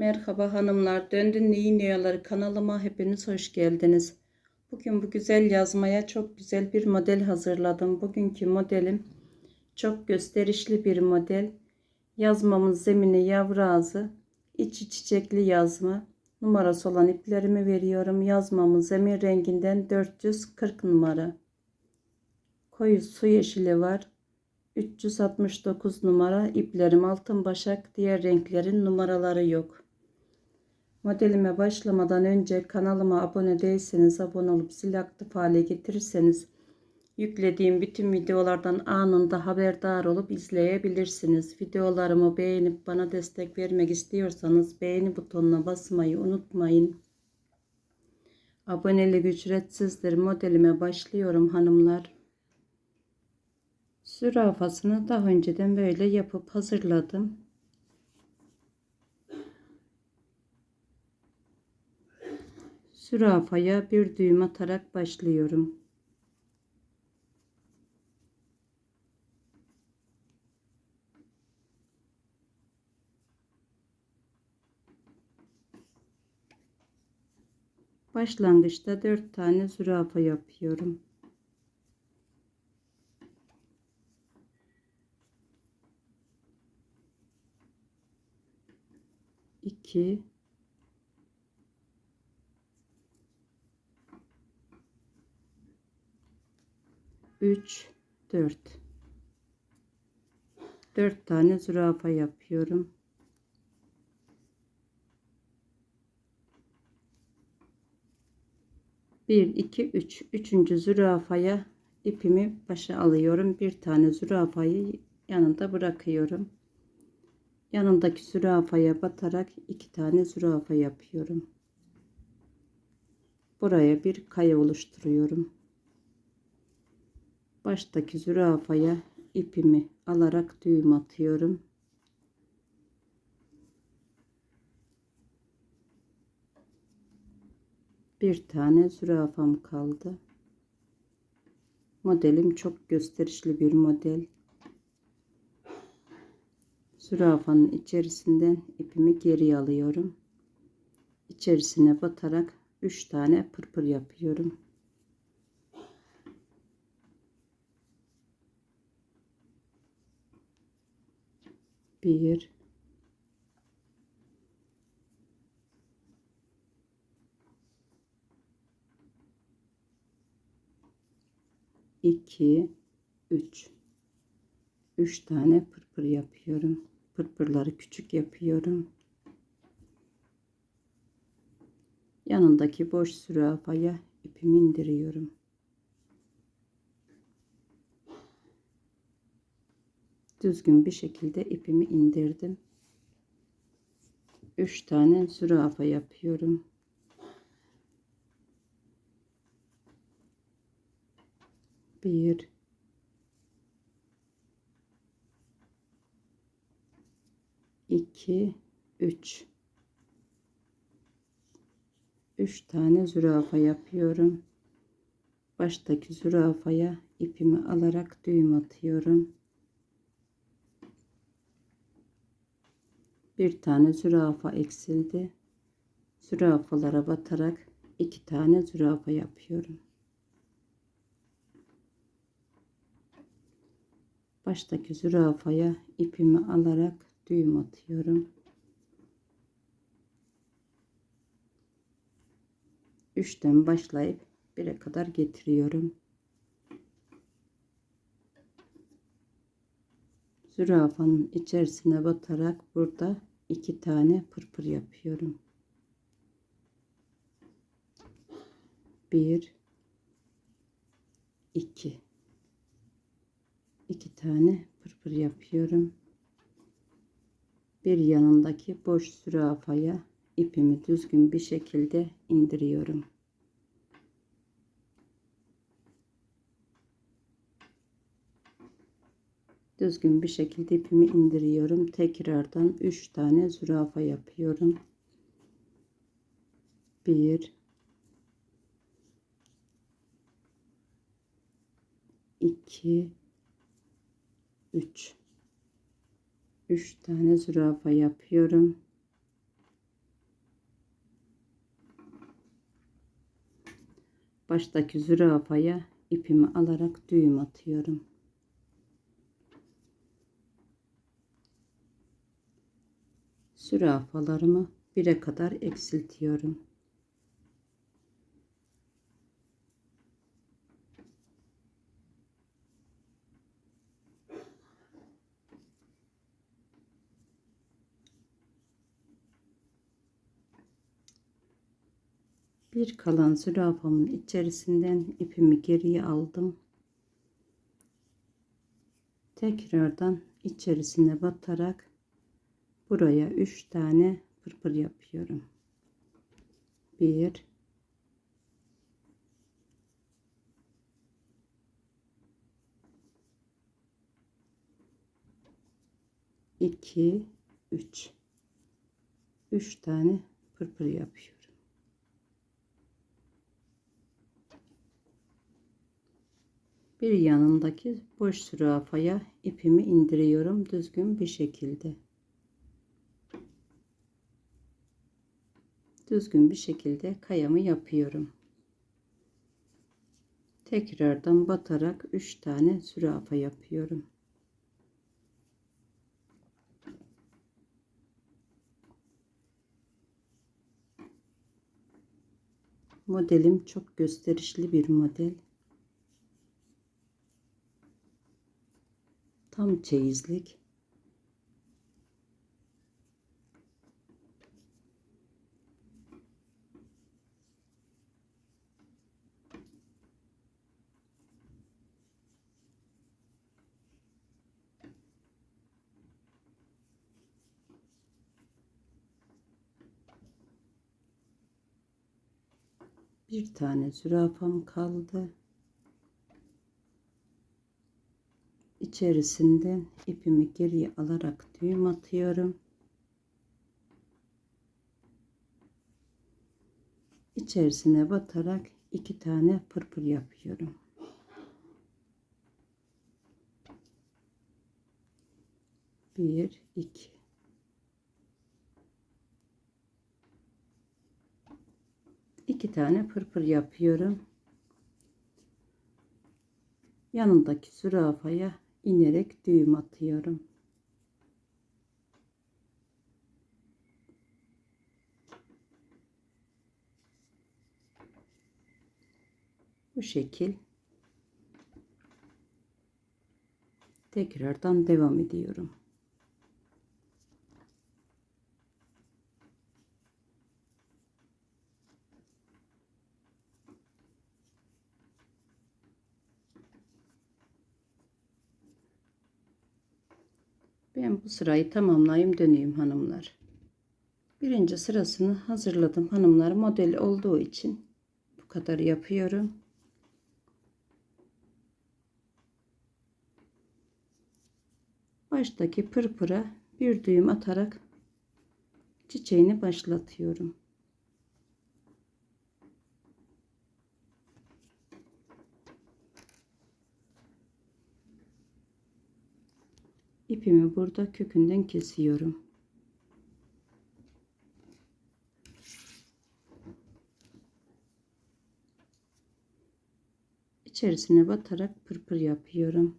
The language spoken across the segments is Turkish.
Merhaba hanımlar, Döndün Neyin Yayaları kanalıma hepiniz hoş geldiniz. Bugün bu güzel yazmaya çok güzel bir model hazırladım. Bugünkü modelim çok gösterişli bir model. Yazmamın zemini yavru ağzı, içi çiçekli yazma. Numarası olan iplerimi veriyorum. Yazmamın zemin renginden 440 numara. Koyu su yeşili var. 369 numara iplerim altın başak diğer renklerin numaraları yok. Modelime başlamadan önce kanalıma abone değilseniz abone olup zil aktif hale getirirseniz yüklediğim bütün videolardan anında haberdar olup izleyebilirsiniz. Videolarımı beğenip bana destek vermek istiyorsanız beğeni butonuna basmayı unutmayın. Abonelik ücretsizdir. Modelime başlıyorum hanımlar. Zürafasını daha önceden böyle yapıp hazırladım. Zürafaya bir düğüm atarak başlıyorum. Başlangıçta 4 tane zürafa yapıyorum. 2 3 4 4 tane zürafa yapıyorum. Bir, iki, üç. Üçüncü zürafaya ipimi başa alıyorum. Bir tane zürafayı yanında bırakıyorum yanındaki zürafaya batarak iki tane zürafa yapıyorum. Buraya bir kaya oluşturuyorum. Baştaki zürafaya ipimi alarak düğüm atıyorum. Bir tane zürafam kaldı. Modelim çok gösterişli bir model zürafanın içerisinden ipimi geri alıyorum. İçerisine batarak 3 tane pırpır yapıyorum. Bir, iki, üç. Üç tane pırpır yapıyorum pırpırları küçük yapıyorum. Yanındaki boş zürafaya ipimi indiriyorum. Düzgün bir şekilde ipimi indirdim. 3 tane zürafa yapıyorum. Bir, 2 3 3 tane zürafa yapıyorum. Baştaki zürafaya ipimi alarak düğüm atıyorum. Bir tane zürafa eksildi. Zürafalara batarak iki tane zürafa yapıyorum. Baştaki zürafaya ipimi alarak düğüm atıyorum. Üçten başlayıp bire kadar getiriyorum. Zürafanın içerisine batarak burada iki tane pırpır yapıyorum. Bir, iki, iki tane pırpır yapıyorum bir yanındaki boş zürafaya ipimi düzgün bir şekilde indiriyorum. düzgün bir şekilde ipimi indiriyorum. Tekrardan 3 tane zürafa yapıyorum. 1 2 3 3 tane zürafa yapıyorum. Baştaki zürafaya ipimi alarak düğüm atıyorum. Zürafalarımı bire kadar eksiltiyorum. Bir kalan zürafamın içerisinden ipimi geriye aldım. Tekrardan içerisine batarak buraya 3 tane pırpır yapıyorum. 1 2 3 3 tane pırpır yapıyorum. bir yanındaki boş zürafaya ipimi indiriyorum düzgün bir şekilde. Düzgün bir şekilde kayamı yapıyorum. Tekrardan batarak 3 tane zürafa yapıyorum. Modelim çok gösterişli bir model. Tam çeyizlik. Bir tane zürafam kaldı. içerisinden ipimi geriye alarak düğüm atıyorum. İçerisine batarak iki tane pırpır yapıyorum. Bir, iki. İki tane pırpır yapıyorum. Yanındaki zürafaya inerek düğüm atıyorum. Bu şekil tekrardan devam ediyorum. Ben bu sırayı tamamlayayım döneyim hanımlar. Birinci sırasını hazırladım hanımlar. Model olduğu için bu kadar yapıyorum. Baştaki pırpıra bir düğüm atarak çiçeğini başlatıyorum. İpimi burada kökünden kesiyorum. İçerisine batarak pırpır yapıyorum.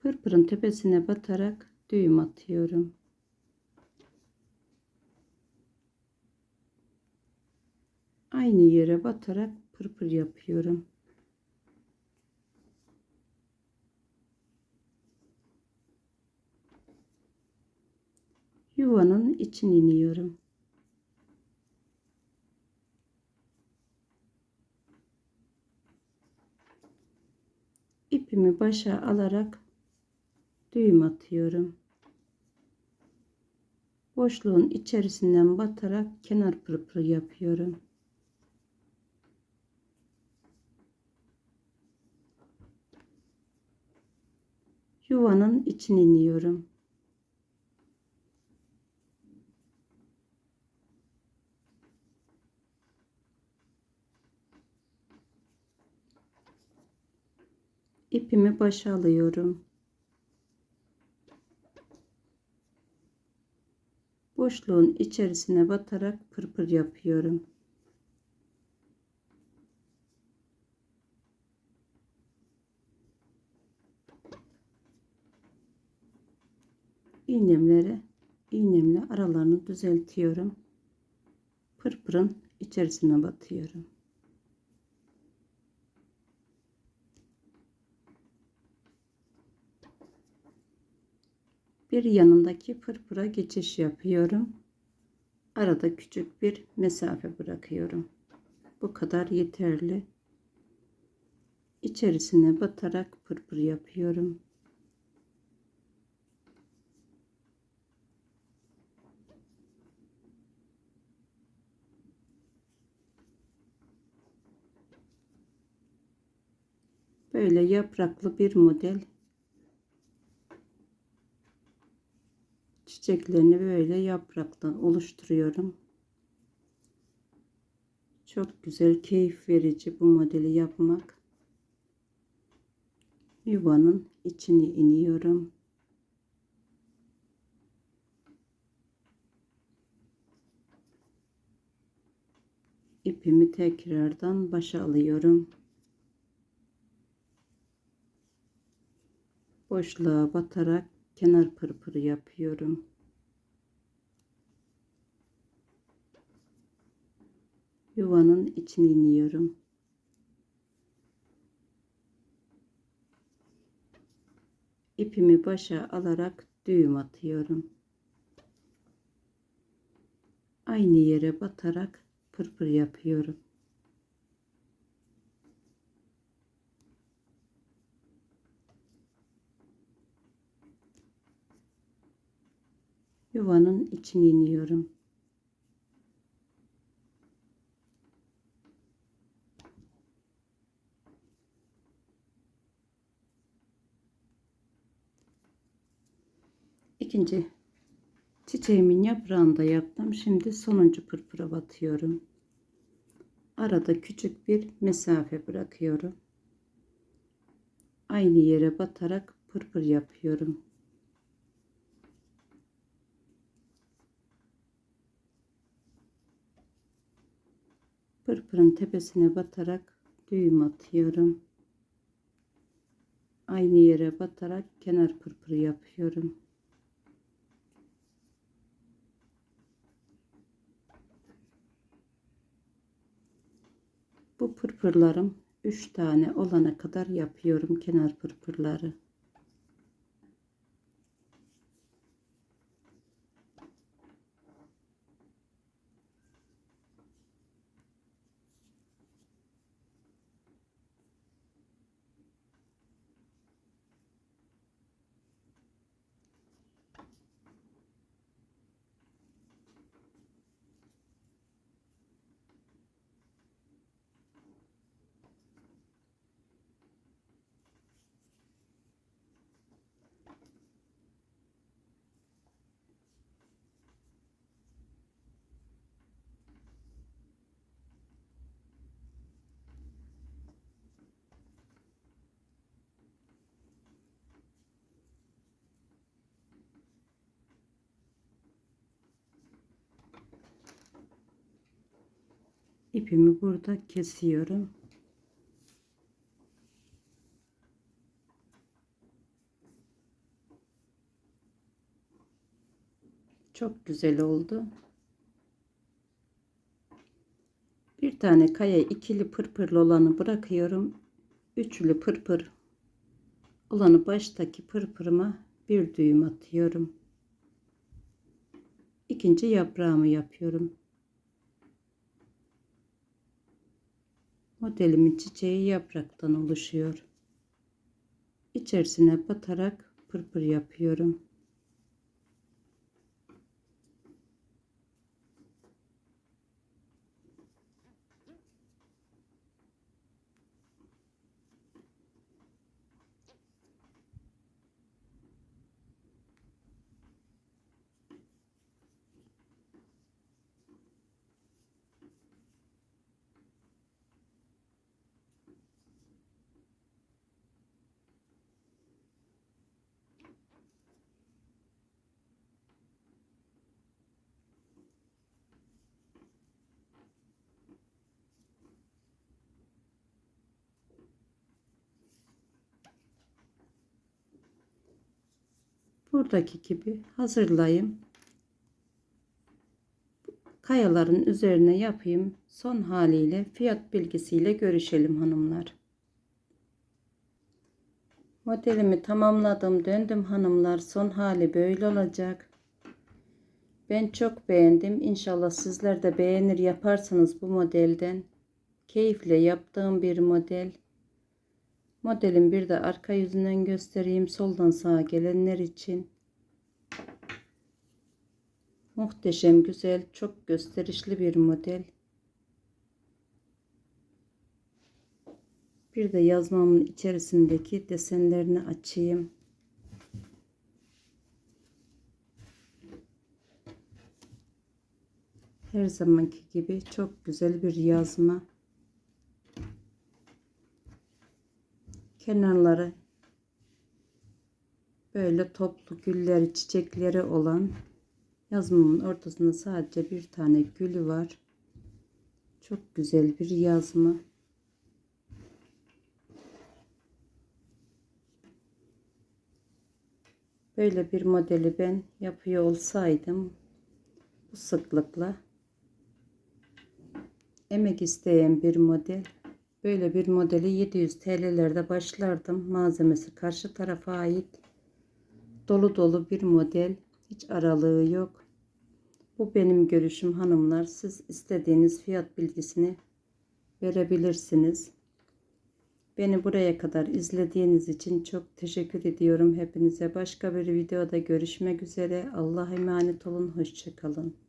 Pırpırın tepesine batarak düğüm atıyorum. Aynı yere batarak pırpır yapıyorum. Yuvanın içine iniyorum. İpimi başa alarak düğüm atıyorum. Boşluğun içerisinden batarak kenar pırpır yapıyorum. Yuvanın içine iniyorum. İpimi başa alıyorum. Boşluğun içerisine batarak pırpır yapıyorum. İğnemleri iğnemle aralarını düzeltiyorum. Pırpırın içerisine batıyorum. Bir yanındaki pırpıra geçiş yapıyorum. Arada küçük bir mesafe bırakıyorum. Bu kadar yeterli. İçerisine batarak pırpır yapıyorum. Böyle yapraklı bir model. Çiçeklerini böyle yapraktan oluşturuyorum. Çok güzel, keyif verici bu modeli yapmak. Yuvanın içine iniyorum. İpimi tekrardan başa alıyorum. Boşluğa batarak kenar pırpırı yapıyorum. Yuvanın içine iniyorum. İpimi başa alarak düğüm atıyorum. Aynı yere batarak pırpır yapıyorum. Yuvanın içine iniyorum. İkinci çiçeğimin yaprağını da yaptım. Şimdi sonuncu pırpıra batıyorum. Arada küçük bir mesafe bırakıyorum. Aynı yere batarak pırpır yapıyorum. Pırpırın tepesine batarak düğüm atıyorum. Aynı yere batarak kenar pırpırı yapıyorum. Bu pırpırlarım 3 tane olana kadar yapıyorum kenar pırpırları. İpimi burada kesiyorum. Çok güzel oldu. Bir tane kaya ikili pırpırlı olanı bırakıyorum. Üçlü pırpır olanı baştaki pırpırıma bir düğüm atıyorum. İkinci yaprağımı yapıyorum. Modelimin çiçeği yapraktan oluşuyor. İçerisine batarak pırpır yapıyorum. Buradaki gibi hazırlayayım. Kayaların üzerine yapayım. Son haliyle fiyat bilgisiyle görüşelim hanımlar. Modelimi tamamladım. Döndüm hanımlar. Son hali böyle olacak. Ben çok beğendim. İnşallah sizler de beğenir yaparsanız bu modelden. Keyifle yaptığım bir model. Modelin bir de arka yüzünden göstereyim. Soldan sağa gelenler için. Muhteşem, güzel, çok gösterişli bir model. Bir de yazmamın içerisindeki desenlerini açayım. Her zamanki gibi çok güzel bir yazma. Kenarları böyle toplu gülleri, çiçekleri olan yazmamın ortasında sadece bir tane gülü var. Çok güzel bir yazma. Böyle bir modeli ben yapıyor olsaydım bu sıklıkla emek isteyen bir model böyle bir modeli 700 TL'lerde başlardım. Malzemesi karşı tarafa ait. Dolu dolu bir model. Hiç aralığı yok. Bu benim görüşüm hanımlar. Siz istediğiniz fiyat bilgisini verebilirsiniz. Beni buraya kadar izlediğiniz için çok teşekkür ediyorum hepinize. Başka bir videoda görüşmek üzere. Allah'a emanet olun. Hoşçakalın.